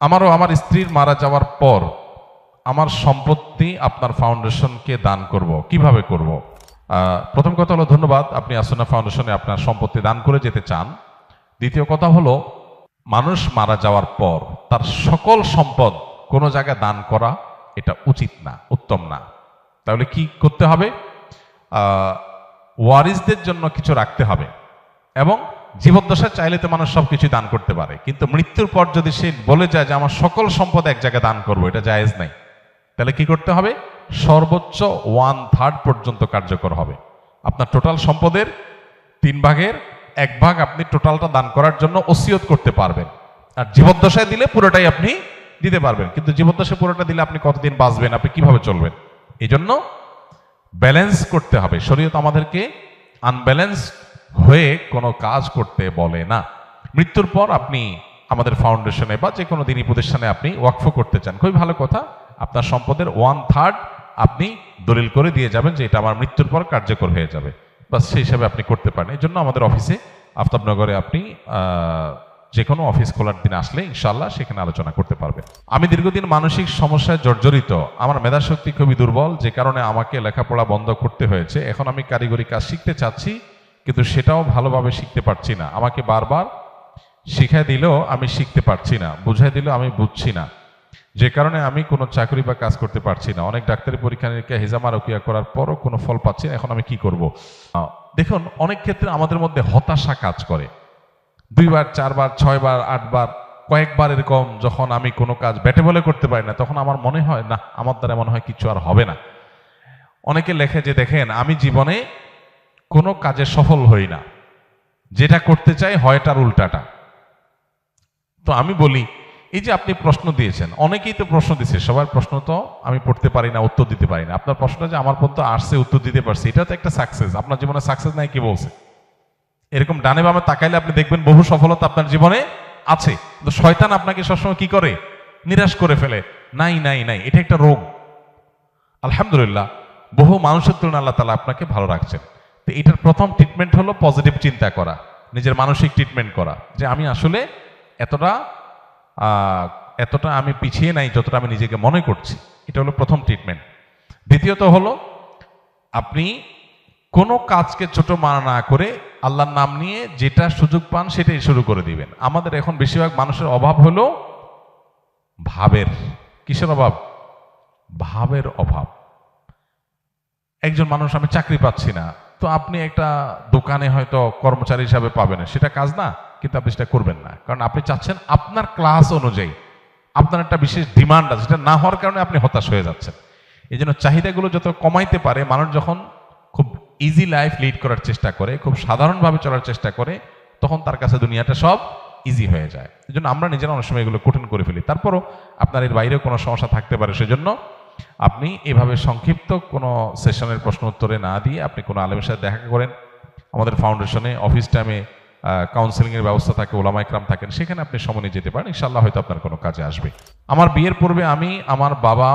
আমারও আমার স্ত্রীর মারা যাওয়ার পর আমার সম্পত্তি আপনার ফাউন্ডেশনকে দান করব। কীভাবে করব? প্রথম কথা হলো ধন্যবাদ, আপনি আসনা ফাউন্ডেশনে আপনার সম্পত্তি দান করে যেতে চান। দ্বিতীয় কথা হলো, মানুষ মারা যাওয়ার পর তার সকল সম্পদ কোনো জায়গায় দান করা এটা উচিত না, উত্তম না। তাহলে কি করতে হবে? ওয়ারিসদের জন্য কিছু রাখতে হবে এবং জীবদ্দশা চাইলে তো মানুষ সবকিছু দান করতে পারে। কিন্তু মৃত্যুর পর যদি সে বলে যায় যে আমার সকল সম্পদ এক জায়গায় দান করব, এটা জায়েজ নাই। তাহলে কি করতে হবে? সর্বোচ্চ ওয়ান থার্ড পর্যন্ত কার্যকর হবে। আপনার টোটাল সম্পদের তিন ভাগের এক ভাগ আপনি টোটালটা দান করার জন্য ওসিয়ত করতে পারবেন। আর জীবদ্দশায় দিলে পুরোটাই আপনি দিতে পারবেন। কিন্তু জীবদ্দশায় পুরোটা দিলে আপনি কতদিন বাঁচবেন? আপনি কীভাবে চলবেন? এই জন্য ব্যালেন্স করতে হবে। শরীয়ত আমাদেরকে আনব্যালেন্স হয়ে কোনো কাজ করতে বলে না। মৃত্যুর পর আপনি আমাদের ফাউন্ডেশনে বা যে কোনো দিনই প্রতিষ্ঠানে আপনি ওয়াকফ করতে চান। খুবই ভালো কথা। আপনার সম্পদের ওয়ান থার্ড আপনি দলিল করে দিয়ে যাবেন যে এটা আমার মৃত্যুর পর কার্যকর হয়ে যাবে। বা সেই হিসাবে আপনি করতে পারেন। এই জন্য আমাদের অফিসে আফতাবনগরে আপনি যে কোনো অফিস খোলার দিন আসলে ইনশাল্লাহ সেখানে আলোচনা করতে পারবে আমি দীর্ঘদিন মানসিক সমস্যায় জর্জরিত। আমার মেধাশক্তি খুবই দুর্বল। যে কারণে আমাকে লেখাপড়া বন্ধ করতে হয়েছে। এখন আমি কারিগরি কাজ শিখতে চাচ্ছি। কিন্তু সেটাও ভালোভাবে শিখতে পারছি না। আমাকে বারবার শিখাই দিলেও আমি শিখতে পারছি না। বুঝাই দিলেও আমি বুঝছি না। যে কারণে আমি কোনো চাকরি বা কাজ করতে পারছি না। অনেক ডাক্তারি পরীক্ষা নিরীক্ষা হিজামা রকিয়া করার পরও কোনো ফল পাচ্ছি না। এখন আমি কি করব? দেখুন, অনেক ক্ষেত্রে আমাদের মধ্যে হতাশা কাজ করে। দুইবার, চারবার, ছয়বার, আটবার, কয়েকবার এরকম যখন আমি কোনো কাজ ব্যাটে বলে করতে পারি না, তখন আমার মনে হয়, না, আমার দ্বারা মনে হয়, কিছু আর হবে না। অনেকে লেখে যে, দেখেন, আমি জীবনে কোনো কাজে সফল হই না। যেটা করতে চাই হয় তার উল্টাটা। তো আমি বলি, এই যে আপনি প্রশ্ন দিয়েছেন, অনেকেই তো প্রশ্ন দিচ্ছে সবার প্রশ্ন তো আমি পড়তে পারি না, উত্তর দিতে পারি না। আপনার প্রশ্নটা যে আমার পর্যন্ত আসছে, উত্তর দিতে পারছি, এটা তো একটা সাকসেস আপনার জীবনে সাকসেস নাই কি বলছে? এরকম ডানে বামে তাকাইলে আপনি দেখবেন বহু সফলতা আপনার জীবনে আছে। কিন্তু শয়তান আপনাকে সবসময় কি করে? নিরাশ করে ফেলে। নাই নাই নাই, এটা একটা রোগ। আলহামদুলিল্লাহ, বহু মানুষের তুলনায় আল্লাহ তালা আপনাকে ভালো রাখছেন। তো এটার প্রথম ট্রিটমেন্ট হলো পজিটিভ চিন্তা করা, নিজের মানসিক ট্রিটমেন্ট করা, যে আমি আসলে এতটা এতটা আমি পিছিয়ে নাই, যতটা আমি নিজেকে মনে করছি। এটা হলো প্রথম ট্রিটমেন্ট দ্বিতীয়ত হলো, আপনি কোনো কাজকে ছোট মানা না করে আল্লাহর নাম নিয়ে যেটা সুযোগ পান সেটাই শুরু করে দিবেন। আমাদের এখন বেশিরভাগ মানুষের অভাব হলো ভাবের। কিসের অভাব? ভাবের অভাব। একজন মানুষ আমি চাকরি পাচ্ছি না তো আপনি একটা দোকানে হয়তো কর্মচারী হিসাবে পাবেন। সেটা কাজ না, কিন্তু আপনি সেটা করবেন না। কারণ আপনি চাচ্ছেন আপনার ক্লাস অনুযায়ী। আপনার একটা বিশেষ ডিমান্ড আছে, সেটা না হওয়ার কারণে আপনি হতাশ হয়ে যাচ্ছেন। এই জন্য চাহিদাগুলো যত কমাইতে পারে, মানুষ যখন খুব ইজি লাইফ লিড করার চেষ্টা করে, খুব সাধারণভাবে চলার চেষ্টা করে, তখন তার কাছে দুনিয়াটা সব ইজি হয়ে যায়। এই জন্য আমরা নিজেরা অনেক সময় এগুলো কঠিন করে ফেলি। তারপরও আপনার এর বাইরেও কোনো সমস্যা থাকতে পারে সেজন্য আপনি এভাবে সংক্ষিপ্ত কোনো সেশনের প্রশ্ন উত্তরে না দিয়ে আপনি কোনো আলেমের সাথে দেখা করেন। আমাদের ফাউন্ডেশনে, অফিস টাইমে কাউন্সিলিং এর ব্যবস্থা থাকে, ওলামা ইকরাম থাকেন, সেখানে আপনি সময় যেতে পারেন। ইনশাল্লাহ হয়তো আপনার কোনো কাজে আসবে। আমার বিয়ের পূর্বে আমি আমার বাবা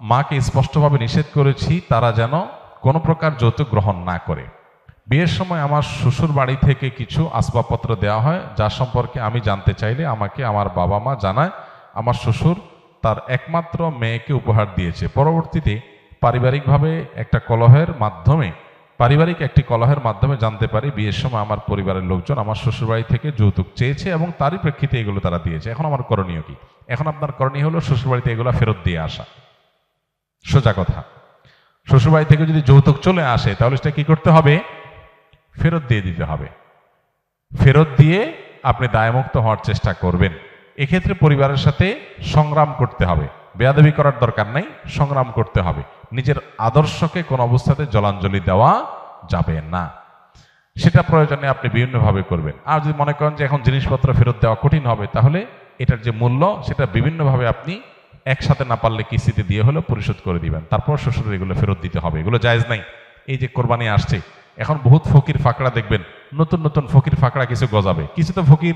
মাকে স্পষ্টভাবে নিষেধ করেছি, তারা যেন কোনো প্রকার যৌতুক গ্রহণ না করে। বিয়ের সময় আমার শ্বশুর বাড়ি থেকে কিছু আসবাবপত্র দেওয়া হয়, যা সম্পর্কে আমি জানতে চাইলে আমাকে আমার বাবা মা জানায়, আমার শ্বশুর তার একমাত্র মেয়েকে উপহার দিয়েছে। পরবর্তীতে পারিবারিকভাবে একটা কলহের মাধ্যমে, পারিবারিক একটি কলহের মাধ্যমে জানতে পারি বিয়ের সময় আমার পরিবারের লোকজন আমার শ্বশুরবাড়ি থেকে যৌতুক চেয়েছে এবং তারই প্রেক্ষিতে এগুলো তারা দিয়েছে। এখন আমার করণীয় কি? এখন আপনার করণীয় হলো শ্বশুরবাড়িতে এগুলো ফেরত দিয়ে আসা। সোজা কথা। শ্বশুরবাড়ি থেকে যদি যৌতুক চলে আসে, তাহলে সেটা কি করতে হবে? ফেরত দিয়ে দিতে হবে। ফেরত দিয়ে আপনি দায়মুক্ত হওয়ার চেষ্টা করবেন। এক্ষেত্রে পরিবারের সাথে সংগ্রাম করতে হবে। বেয়াদবি করার দরকার নাই, সংগ্রাম করতে হবে। নিজের আদর্শকে কোন অবস্থাতে জলাঞ্জলি দেওয়া যাবে না। সেটা প্রয়োজনে আপনি বিভিন্নভাবে করবেন। আর যদি মনে করেন যে এখন জিনিসপত্র ফেরত দেওয়া কঠিন হবে, তাহলে এটার যে মূল্য, সেটা বিভিন্নভাবে আপনি একসাথে না পারলে কিস্তিতে দিয়ে হলেও পরিশোধ করে দিবেন। তারপর শ্বশুরের এগুলো ফেরত দিতে হবে। এগুলো জায়েজ নাই। এই যে কোরবানি আসছে, এখন বহুত ফকির ফাকড়া দেখবেন, নতুন নতুন ফকির ফাকড়া কিছু গজাবে। কিছু তো ফকির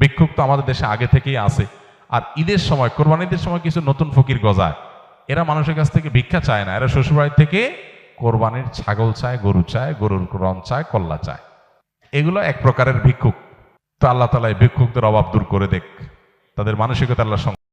ভিক্ষুক তো আমাদের দেশে আগে থেকেই আছে। আর ঈদের সময়, কোরবানিদের সময় কিছু নতুন ফকির গজায়। এরা মানুষের কাছ থেকে ভিক্ষা চায় না। এরা শ্বশুরবাড়ি থেকে কোরবানির ছাগল চায়, গরু চায়, গরুর রং চায়, কল্লা চায়। এগুলো এক প্রকারের ভিক্ষুক। তো আল্লাহ তালা এই ভিক্ষুকদের অভাব দূর করে দেখ। তাদের মানসিকতা আল্লাহ